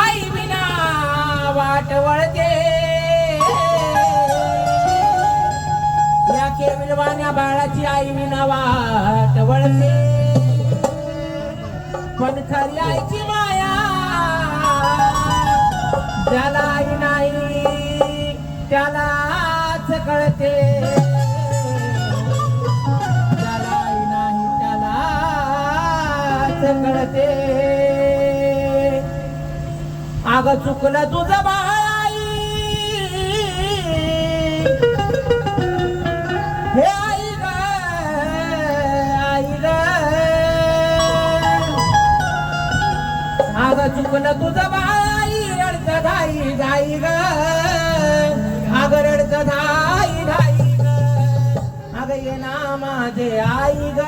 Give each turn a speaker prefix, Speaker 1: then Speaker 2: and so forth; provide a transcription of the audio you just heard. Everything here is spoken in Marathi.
Speaker 1: आई विना वाट वळते. या बाळाची आई विना वाट वळते. पण खरी आईची माया त्याला आई नाही त्यालाच कळते. त्याला आई नाही त्यालाच कळते. अग चुकलं तुझं हे आई ग आई ग अग चुकलं तुझं बाई रडत धाई धाई ग. अग रडत धाई धाई ग. अग ये ना माझे आई ग.